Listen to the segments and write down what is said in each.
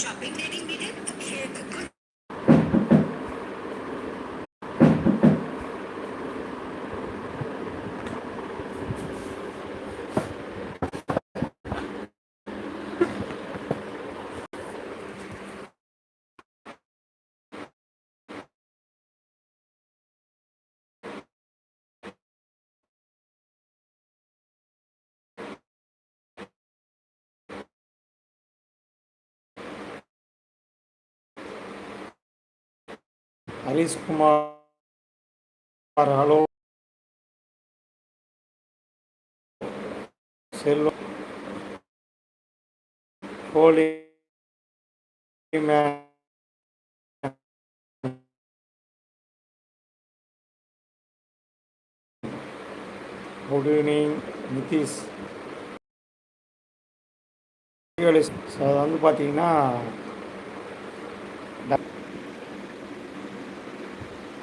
shopping lady Harishkumar hello. Selvam. Holi good evening Nitish அது வந்து பார்த்தீங்கன்னா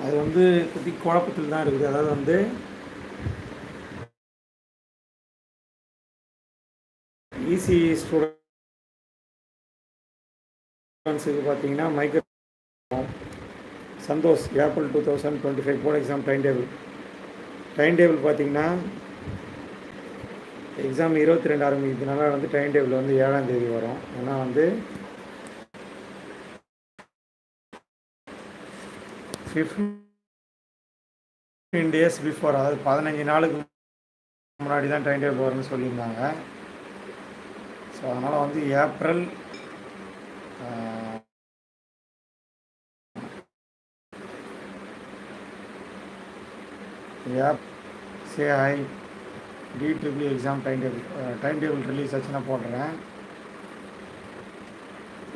அது வந்து பற்றி குழப்பத்தில் தான் இருக்குது. அதாவது வந்து ஈசி ஸ்டூடெண்ட்ஸுக்கு பார்த்தீங்கன்னா micro Santhosh April two thousand twenty five board exam time table time table பார்த்தீங்கன்னா எக்ஸாம் இருபத்தி ரெண்டு ஆரம்பிக்கிறதுனால வந்து டைம் டேபிள் வந்து ஏழாம் தேதி வரும். ஏன்னா வந்து ஃபிஃப்டீன் டேஸ் பிஃபோர் அதாவது பதினஞ்சு நாளுக்கு முன்னாடி தான் டைம் டேபிள் வரும்னு சொல்லியிருந்தாங்க. ஸோ அதனால் வந்து ஏப்ரல் ஏப் சே ஐ D triple exam time table time table release ஆச்சுன்னா போடுறேன்.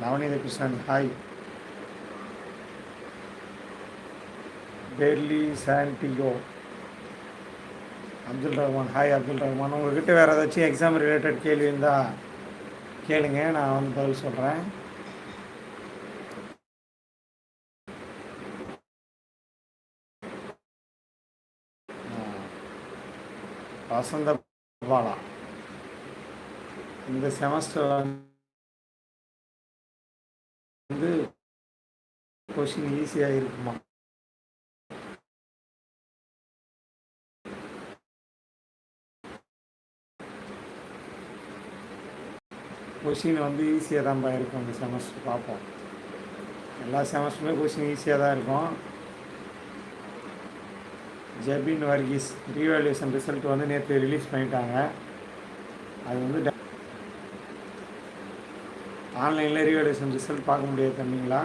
நவநீத கிருஷ்ணன் ஹாய் டெல்லி சாண்டிகோ அப்துல் ரஹ்மான். ஹாய் அப்துல் ரஹ்மான். உங்கள்கிட்ட வேறு ஏதாச்சும் எக்ஸாம் ரிலேட்டட் கேள்வி இருந்தால் கேளுங்க நான் வந்து பதில் சொல்கிறேன் வசந்த பாலா இந்த செமஸ்டர் வந்து கொஷின் ஈஸியாக இருக்குமா? கொஷின் வந்து ஈஸியாக தான்ப்பா இருக்கும். இந்த செமஸ்டர் பார்ப்போம். எல்லா செமஸ்டருமே கொஷின் ஈஸியாக தான் இருக்கும். ஜெபின் வர்கீஸ் ரீவேல்யூஷன் ரிசல்ட் வந்து நேற்று ரிலீஸ் பண்ணிட்டாங்க. அது வந்து ஆன்லைனில் ரீவேல்யூஷன் ரிசல்ட் பார்க்க முடியாது தம்பிங்களா?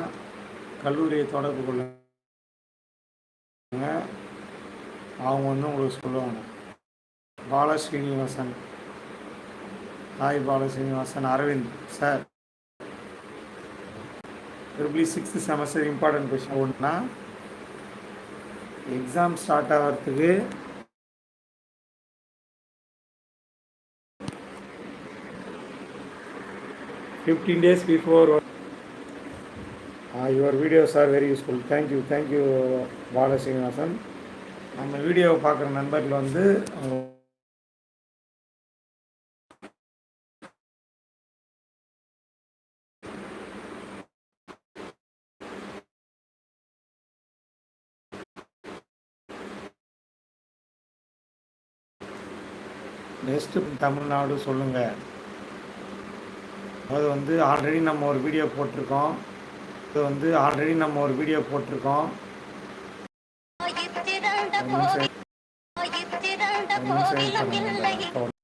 கல்லூரியை தொடர்பு கொள்ளுங்க. அவங்க வந்து உங்களுக்கு சொல்லுவாங்க. Balasrinivasan hi Bala Srinivasan Aravind sir triple E sixth semester important question ஒன்றுனா எக்ஸாம் ஸ்டார்ட் ஆகிறதுக்கு fifteen days before your videos are very useful thank you thank you Bala Srinivasan நம்ம வீடியோவை பார்க்குற நண்பர்கள் வந்து நெக்ஸ்ட்டு தமிழ்நாடு சொல்லுங்கள் அது வந்து ஆல்ரெடி நம்ம ஒரு வீடியோ போட்டிருக்கோம். இது வந்து ஆல்ரெடி நம்ம ஒரு வீடியோ போட்டிருக்கோம். ஒரு நிமிஷம்